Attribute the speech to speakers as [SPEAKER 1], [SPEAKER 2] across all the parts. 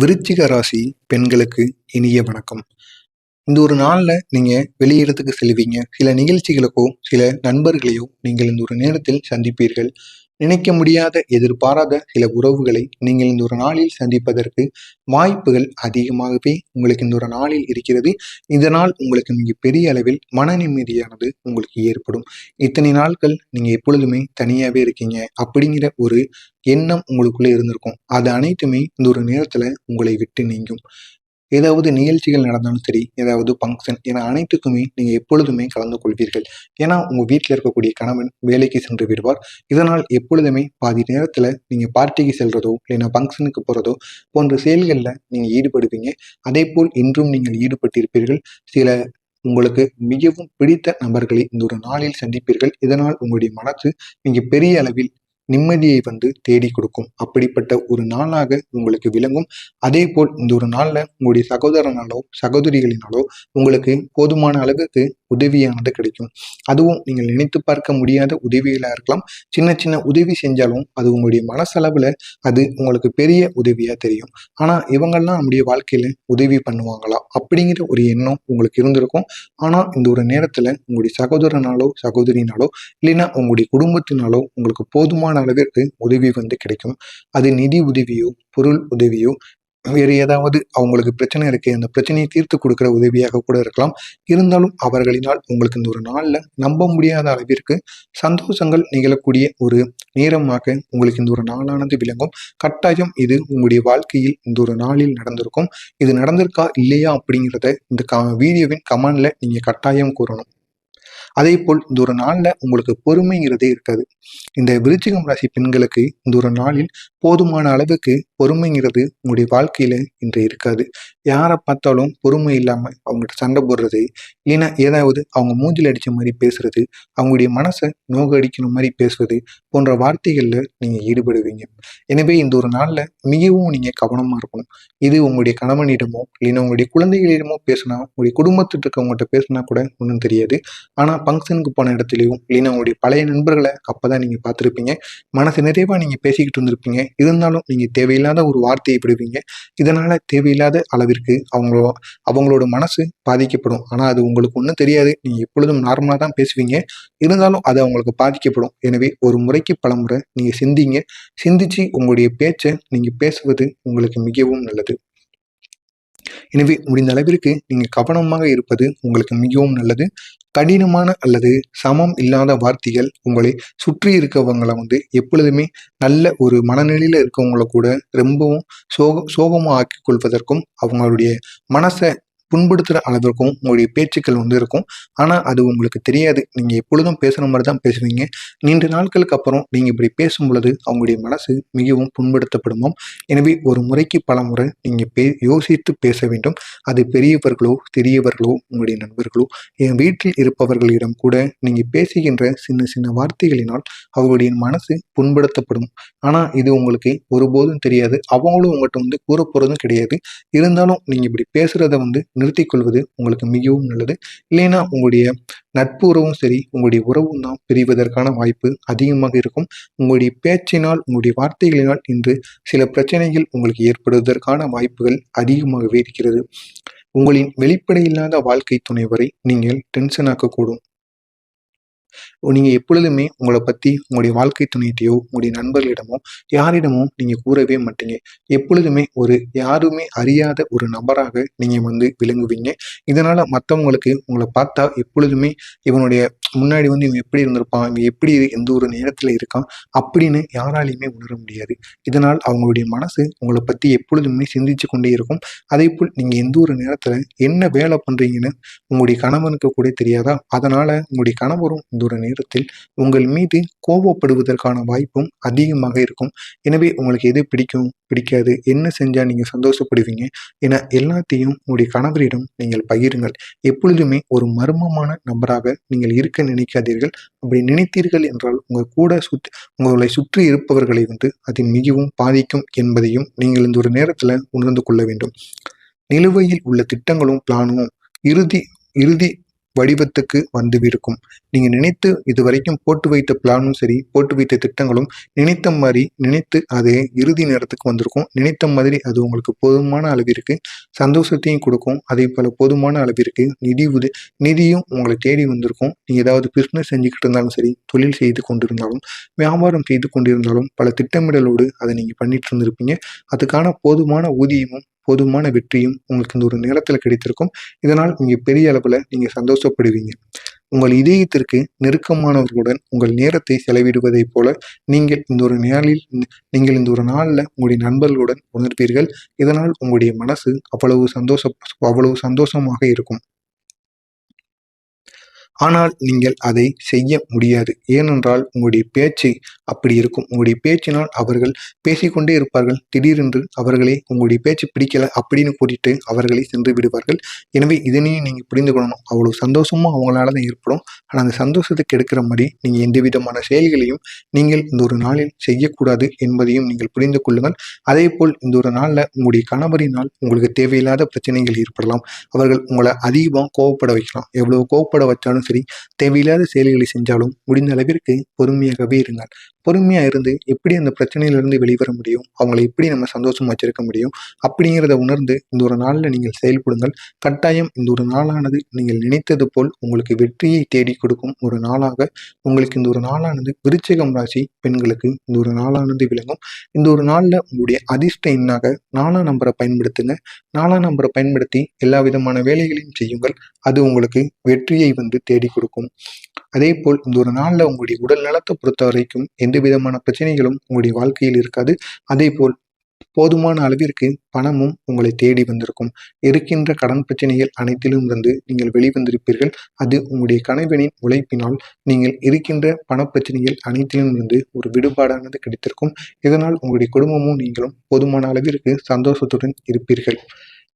[SPEAKER 1] விருச்சிக ராசி பெண்களுக்கு இனிய வணக்கம். இந்த ஒரு நாளில் நீங்கள் வெளியிடத்துக்கு செல்வீங்க. சில நிகழ்ச்சிகளுக்கோ சில நண்பர்களையோ நீங்கள் இந்த ஒரு நேரத்தில் சந்திப்பீர்கள். நினைக்க முடியாத எதிர்பாராத சில உறவுகளை நீங்கள் இந்த ஒரு நாளில் சந்திப்பதற்கு வாய்ப்புகள் அதிகமாகவே உங்களுக்கு இந்த ஒரு நாளில் இருக்கிறது. இதனால் உங்களுக்கு மிக பெரிய அளவில் மன நிம்மதியானது உங்களுக்கு ஏற்படும். இத்தனை நாட்கள் நீங்கள் எப்பொழுதுமே தனியாகவே இருக்கீங்க அப்படிங்கிற ஒரு எண்ணம் உங்களுக்குள்ளே இருந்திருக்கும். அது அனைத்துமே இந்த ஒரு நேரத்தில் உங்களை விட்டு நீங்கும். ஏதாவது நிகழ்ச்சிகள் நடந்தாலும் சரி ஏதாவது ஃபங்க்ஷன் என அனைத்துக்குமே நீங்கள் எப்பொழுதுமே கலந்து கொள்வீர்கள். ஏன்னா உங்கள் வீட்டில் இருக்கக்கூடிய கணவன் வேலைக்கு சென்று விடுவார். இதனால் எப்பொழுதுமே பாதி நேரத்தில் நீங்கள் பார்ட்டிக்கு செல்றதோ இல்லைன்னா ஃபங்க்ஷனுக்கு போகிறதோ போன்ற செயல்களில் நீங்கள் ஈடுபடுவீங்க. அதே போல் இன்றும் நீங்கள் ஈடுபட்டிருப்பீர்கள். சில உங்களுக்கு மிகவும் பிடித்த நபர்களை இந்த ஒரு நாளில் சந்திப்பீர்கள். இதனால் உங்களுடைய மனசு மிக பெரிய அளவில் நிம்மதியை வந்து தேடி கொடுக்கும். அப்படிப்பட்ட ஒரு நாளாக உங்களுக்கு விளங்கும். அதே போல் இந்த ஒரு நாளில் உங்களுடைய சகோதரனாலோ சகோதரிகளினாலோ உங்களுக்கு போதுமான அளவுக்கு உதவியானது கிடைக்கும். அதுவும் நீங்கள் நினைத்து பார்க்க முடியாத உதவிகளாக இருக்கலாம். சின்ன சின்ன உதவி செஞ்சாலும் அது உங்களுடைய மனசளவில் அது உங்களுக்கு பெரிய உதவியாக தெரியும். ஆனால் இவங்கெல்லாம் நம்முடைய வாழ்க்கையில் உதவி பண்ணுவாங்களா? அப்படிங்கிற ஒரு எண்ணம் உங்களுக்கு இருந்திருக்கும். ஆனால் இந்த ஒரு நேரத்தில் உங்களுடைய சகோதரனாலோ சகோதரினாலோ இல்லைன்னா உங்களுடைய குடும்பத்தினாலோ உங்களுக்கு போதுமான அளவிற்கு உதவி வந்து கிடைக்கும். அது நிதி உதவியோ பொருள் உதவியோ வேறு ஏதாவது அவங்களுக்கு பிரச்சனை இருக்கு அந்த பிரச்சனையை தீர்த்து கொடுக்குற உதவியாக கூட இருக்கலாம். இருந்தாலும் அவர்களினால் உங்களுக்கு இந்த ஒரு நாளில் நம்ப முடியாத அளவிற்கு சந்தோஷங்கள் நிகழக்கூடிய ஒரு நேரமாக உங்களுக்கு இந்த ஒரு நாளானது விளங்கும். கட்டாயம் இது உங்களுடைய வாழ்க்கையில் இந்த ஒரு நாளில் நடந்திருக்கும். இது நடந்திருக்கா இல்லையா அப்படிங்கிறத இந்த க வீடியோவின் கமெண்ட்ல நீங்க கட்டாயம் கூறணும். அதே போல் இந்த ஒரு நாளில் உங்களுக்கு பொறுமைங்கிறதே இருக்காது. இந்த விருச்சிகம் ராசி பெண்களுக்கு இந்த ஒரு நாளில் போதுமான அளவுக்கு பொறுமைங்கிறது உங்களுடைய வாழ்க்கையில இன்று இருக்காது. யாரை பார்த்தாலும் பொறுமை இல்லாமல் அவங்ககிட்ட சண்டை போடுறது இல்லைன்னா ஏதாவது அவங்க மூஞ்சில் அடித்த மாதிரி பேசுறது அவங்களுடைய மனசை நோக அடிக்கிற மாதிரி பேசுவது போன்ற வார்த்தைகளில் நீங்கள் ஈடுபடுவீங்க. எனவே இந்த ஒரு நாளில் மிகவும் நீங்கள் கவனமாக இருக்கணும். இது உங்களுடைய கணவனிடமோ இல்லைன்னா உங்களுடைய குழந்தைகளிடமோ பேசினா உங்களுடைய குடும்பத்தில் இருக்கவங்ககிட்ட பேசினா கூட ஒன்றும் தெரியாது. ஆனால் ஃபங்க்ஷனுக்கு போன இடத்துலையும் இல்லைன்னா உங்களுடைய பழைய நண்பர்களை அப்போ தான் நீங்கள் பார்த்துருப்பீங்க. மனசு நிறைவாக நீங்கள் பேசிக்கிட்டு இருந்திருப்பீங்க. இருந்தாலும் நீங்கள் தேவையில்லாத ஒரு வார்த்தையை விடுவீங்க இதனால் தேவையில்லாத அளவிற்கு அவங்களோ அவங்களோட மனசு பாதிக்கப்படும். ஆனால் அது உங்களுக்கு ஒன்றும் தெரியாது. நீங்கள் எப்பொழுதும் நார்மலாக தான் பேசுவீங்க. இருந்தாலும் அது அவங்களுக்கு பாதிக்கப்படும். எனவே ஒரு முறைக்கு பல முறை நீங்கள் சிந்திங்க. சிந்திச்சு உங்களுடைய பேச்சை நீங்கள் பேசுவது உங்களுக்கு மிகவும் நல்லது. எனவே முடிந்த அளவிற்கு நீங்கள் கவனமாக இருப்பது உங்களுக்கு மிகவும் நல்லது. கடினமான அல்லது சமம் இல்லாத வார்த்தைகள் உங்களை சுற்றி இருக்கவங்களை வந்து எப்பொழுதுமே நல்ல ஒரு மனநிலையில் இருக்கவங்கள கூட ரொம்பவும் சோக சோகமாக ஆக்கி கொள்வதற்கும் அவங்களுடைய மனசை புண்படுத்துகிற அளவிற்கும் உங்களுடைய பேச்சுக்கள் வந்து இருக்கும். ஆனால் அது உங்களுக்கு தெரியாது. நீங்கள் எப்பொழுதும் பேசுகிற மாதிரி தான் பேசுவீங்க. நீண்ட நாட்களுக்கு அப்புறம் நீங்கள் இப்படி பேசும் பொழுது அவங்களுடைய மனசு மிகவும் புண்படுத்தப்படுமாம் எனவே ஒரு முறைக்கு பல முறை நீங்கள் பே யோசித்து பேச வேண்டும். அது பெரியவர்களோ சிறியவர்களோ உங்களுடைய நண்பர்களோ என் வீட்டில் இருப்பவர்களிடம் கூட நீங்கள் பேசுகின்ற சின்ன சின்ன வார்த்தைகளினால் அவர்களுடைய மனசு புண்படுத்தப்படும். ஆனால் இது உங்களுக்கு ஒருபோதும் தெரியாது. அவங்களும் உங்கள்கிட்ட வந்து கூற போகிறதும் கிடையாது. இருந்தாலும் நீங்கள் இப்படி பேசுகிறத வந்து நிறுத்திக் கொள்வது உங்களுக்கு மிகவும் நல்லது. இல்லைன்னா உங்களுடைய நட்பு உறவும் சரி உங்களுடைய உறவும் தான் பிரிவதற்கான வாய்ப்பு அதிகமாக இருக்கும். உங்களுடைய பேச்சினால் உங்களுடைய வார்த்தைகளினால் இன்று சில பிரச்சனைகள் உங்களுக்கு ஏற்படுவதற்கான வாய்ப்புகள் அதிகமாகவே இருக்கிறது. உங்களின் வெளிப்படையில்லாத வாழ்க்கை துணை வரை நீங்கள் டென்ஷன் ஆக்கக்கூடும். நீங்கள் எப்பொழுதுமே உங்களை பற்றி உங்களுடைய வாழ்க்கை துணையிட்டையோ உங்களுடைய நண்பர்களிடமோ யாரிடமோ நீங்கள் கூறவே மாட்டீங்க. எப்பொழுதுமே ஒரு யாருமே அறியாத ஒரு நபராக நீங்கள் வந்து விளங்குவீங்க. இதனால் மற்றவங்களுக்கு உங்களை பார்த்தா எப்பொழுதுமே இவனுடைய முன்னாடி வந்து இவன் எப்படி இருந்திருப்பான் இவன் எப்படி எந்த ஒரு நேரத்தில் இருக்கான் அப்படின்னு யாராலையுமே உணர முடியாது. இதனால் அவங்களுடைய மனசு உங்களை பற்றி எப்பொழுதுமே சிந்திச்சு கொண்டே இருக்கும். அதே போல் நீங்கள் எந்த ஒரு நேரத்தில் என்ன வேலை பண்ணுறீங்கன்னு உங்களுடைய கணவனுக்கு கூட தெரியாதா? அதனால் உங்களுடைய கணவரும் இந்த ஒரு நேரத்தில் உங்கள் மீது கோபப்படுவதற்கான வாய்ப்பும் அதிகமாக இருக்கும். எனவே உங்களுக்கு எது பிடிக்கும் பிடிக்காது என்ன செஞ்சால் நீங்கள் சந்தோஷப்படுவீங்க என எல்லாத்தையும் உங்களுடைய கணவரிடம் நீங்கள் பகிருங்கள். எப்பொழுதுமே ஒரு மர்மமான நபராக நீங்கள் இருக்க நினைக்காதீர்கள். அப்படி நினைத்தீர்கள் என்றால் உங்கள் கூட சுற்றி உங்களை சுற்றி இருப்பவர்களை வந்து அது மிகவும் பாதிக்கும் என்பதையும் நீங்கள் இந்த ஒரு நேரத்தில் உணர்ந்து கொள்ள வேண்டும். நிலுவையில் உள்ள திட்டங்களும் பிளானும் இறுதி இறுதி வடிவத்துக்கு வந்துவிருக்கும் நீங்க நினைத்து இதுவரைக்கும் போட்டு வைத்த பிளானும் சரி போட்டு வைத்த திட்டங்களும் நினைத்த மாதிரி நினைத்து அது இறுதி நேரத்துக்கு வந்திருக்கும். நினைத்த மாதிரி அது உங்களுக்கு போதுமான அளவிற்கு சந்தோஷத்தையும் கொடுக்கும். அதே போல போதுமான அளவிற்கு நிதி உத நிதியும் உங்களை தேடி வந்திருக்கும். நீங்கள் ஏதாவது பிஸ்னஸ் செஞ்சுக்கிட்டு இருந்தாலும் சரி தொழில் செய்து கொண்டிருந்தாலும் வியாபாரம் செய்து கொண்டிருந்தாலும் பல திட்டமிடலோடு அதை நீங்க பண்ணிட்டு இருந்திருப்பீங்க. அதுக்கான போதுமான ஊதியமும் போதுமான வெற்றியும் உங்களுக்கு இந்த ஒரு நேரத்தில் கிடைத்திருக்கும். இதனால் நீங்கள் பெரிய அளவில் நீங்கள் சந்தோஷப்படுவீங்க. உங்கள் இதயத்திற்கு நெருக்கமானவர்களுடன் உங்கள் நேரத்தை செலவிடுவதைப் போல நீங்கள் இந்த ஒரு நாளில் நீங்கள் இந்த ஒரு நாளில் உங்களுடைய நண்பர்களுடன் உணர்வீர்கள். இதனால் உங்களுடைய மனசு அவ்வளவு சந்தோஷ அவ்வளவு சந்தோஷமாக இருக்கும். ஆனால் நீங்கள் அதை செய்ய முடியாது. ஏனென்றால் உங்களுடைய பேச்சு அப்படி இருக்கும். உங்களுடைய பேச்சினால் அவர்கள் பேசிக்கொண்டே இருப்பார்கள். திடீரென்று அவர்களே உங்களுடைய பேச்சு பிடிக்கல அப்படின்னு கூட்டிட்டு அவர்களை சென்று விடுவார்கள். எனவே இதனையும் நீங்கள் புரிந்து கொள்ளணும். அவ்வளோ சந்தோஷமும் அவங்களால தான் ஏற்படும். ஆனால் அந்த சந்தோஷத்துக்கு எடுக்கிற மாதிரி நீங்கள் எந்த விதமான செயல்களையும் நீங்கள் இந்த ஒரு நாளில் செய்யக்கூடாது என்பதையும் நீங்கள் புரிந்து கொள்ளுங்கள். அதே போல் இந்த ஒரு நாளில் உங்களுடைய கணவரினால் உங்களுக்கு தேவையில்லாத பிரச்சனைகள் ஏற்படலாம். அவர்கள் உங்களை அதிகமாக கோவப்பட வைக்கலாம். எவ்வளவு கோவப்பட வச்சாலும் சரி தேவையில்லாத செயல்களை செஞ்சாலும் முடிந்த அளவிற்கு பொறுமையாகவே இருங்கள். பொறுமையாக இருந்து எப்படி அந்த பிரச்சனையிலிருந்து வெளிவர முடியும்? அவங்கள எப்படி நம்ம சந்தோஷம் வச்சிருக்க முடியும்? அப்படிங்கிறத உணர்ந்து இந்த ஒரு நாளில் நீங்கள் செயல்படுங்கள். கட்டாயம் இந்த ஒரு நாளானது நீங்கள் நினைத்தது போல் உங்களுக்கு வெற்றியை தேடி கொடுக்கும் ஒரு நாளாக உங்களுக்கு இந்த ஒரு நாளானது விருச்சிகம் ராசி பெண்களுக்கு இந்த ஒரு நாளானது விளங்கும். இந்த ஒரு நாளில் உங்களுடைய அதிர்ஷ்ட எண்ணாக நாலாம் நம்பரை பயன்படுத்துங்க. நாலாம் நம்பரை பயன்படுத்தி எல்லா விதமான வேலைகளையும் செய்யுங்கள். அது உங்களுக்கு வெற்றியை வந்து தேடி கொடுக்கும். அதே போல் இந்த ஒரு நாளில் உங்களுடைய உடல் நலத்தை பொறுத்த வரைக்கும் எந்த விதமான பிரச்சனைகளும் உங்களுடைய வாழ்க்கையில் இருக்காது. அதே போல் போதுமான அளவிற்கு பணமும் உங்களை தேடி வந்திருக்கும். இருக்கின்ற கடன் பிரச்சனைகள் அனைத்திலும் இருந்து நீங்கள் வெளிவந்திருப்பீர்கள். அது உங்களுடைய கணவனின் உழைப்பினால் நீங்கள் இருக்கின்ற பண பிரச்சனைகள் அனைத்திலும் இருந்து ஒரு விடுபாடானது கிடைத்திருக்கும். இதனால் உங்களுடைய குடும்பமும் நீங்களும் போதுமான அளவிற்கு சந்தோஷத்துடன் இருப்பீர்கள்.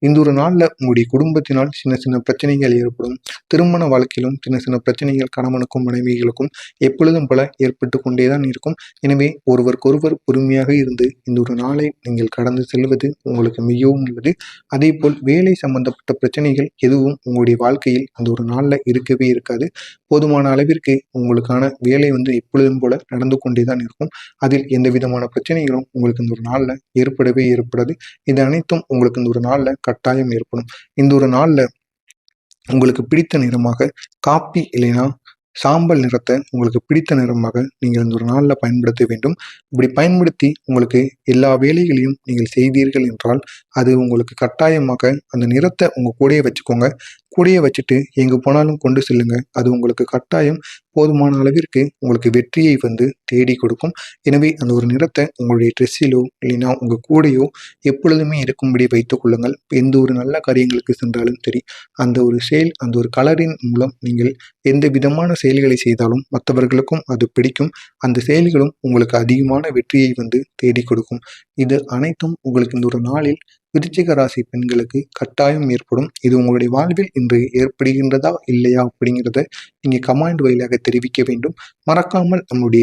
[SPEAKER 1] இந்த ஒரு நாளில் உங்களுடைய குடும்பத்தினால் சின்ன சின்ன பிரச்சனைகள் ஏற்படும். திருமண வாழ்க்கையிலும் சின்ன சின்ன பிரச்சனைகள் கணவனுக்கும் மனைவிகளுக்கும் எப்பொழுதும் போல ஏற்பட்டு கொண்டே தான் இருக்கும். எனவே ஒருவருக்கொருவர் பொறுமையாக இருந்து இந்த ஒரு நாளை நீங்கள் கடந்து செல்வது உங்களுக்கு மிகவும் நல்லது. அதே போல் வேலை சம்பந்தப்பட்ட பிரச்சனைகள் எதுவும் உங்களுடைய வாழ்க்கையில் அந்த ஒரு நாளில் இருக்கவே இருக்காது. போதுமான அளவிற்கு உங்களுக்கான வேலை வந்து எப்பொழுதும் போல நடந்து கொண்டே தான் இருக்கும். அதில் எந்த விதமான பிரச்சனைகளும் உங்களுக்கு இந்த ஒரு நாளில் ஏற்படவே ஏற்படாது. இது அனைத்தும் உங்களுக்கு இந்த ஒரு நாளில் கட்டாயம் ஏற்படும். இந்த ஒரு நாளில் உங்களுக்கு பிடித்த நிறமாக காப்பி இல்லைன்னா சாம்பல் நிறத்தை உங்களுக்கு பிடித்த நிறமாக நீங்கள் இந்த ஒரு நாளில் பயன்படுத்த வேண்டும். இப்படி பயன்படுத்தி உங்களுக்கு எல்லா வேலைகளையும் நீங்கள் செய்தீர்கள் என்றால் அது உங்களுக்கு கட்டாயமாக அந்த நிறத்தை உங்கள் கூடயே வச்சுக்கோங்க. கூடயே வச்சுட்டு எங்கே போனாலும் கொண்டு செல்லுங்க அது உங்களுக்கு கட்டாயம் போதுமான அளவிற்கு உங்களுக்கு வெற்றியை வந்து தேடி கொடுக்கும். எனவே அந்த ஒரு நிறத்தை உங்களுடைய ட்ரெஸ்ஸிலோ இல்லைன்னா உங்கள் கூடையோ எப்பொழுதுமே இருக்கும்படி வைத்துக் கொள்ளுங்கள். எந்த ஒரு நல்ல காரியங்களுக்கு சென்றாலும் சரி அந்த ஒரு செயல் அந்த ஒரு கலரின் மூலம் நீங்கள் எந்த விதமான செயல்களை செய்தாலும் மற்றவர்களுக்கும் அது பிடிக்கும். அந்த செயல்களும் உங்களுக்கு அதிகமான வெற்றியை வந்து தேடி கொடுக்கும். இது அனைத்தும் உங்களுக்கு இந்த ஒரு நாளில் விருச்சிக ராசி பெண்களுக்கு கட்டாயம் ஏற்படும். இது உங்களுடைய வாழ்வில் இன்று ஏற்படுகின்றதா இல்லையா அப்படிங்கிறத நீங்கள் கமாண்ட் வழியாக தெரிவிக்க வேண்டும். மறக்காமல் நம்முடைய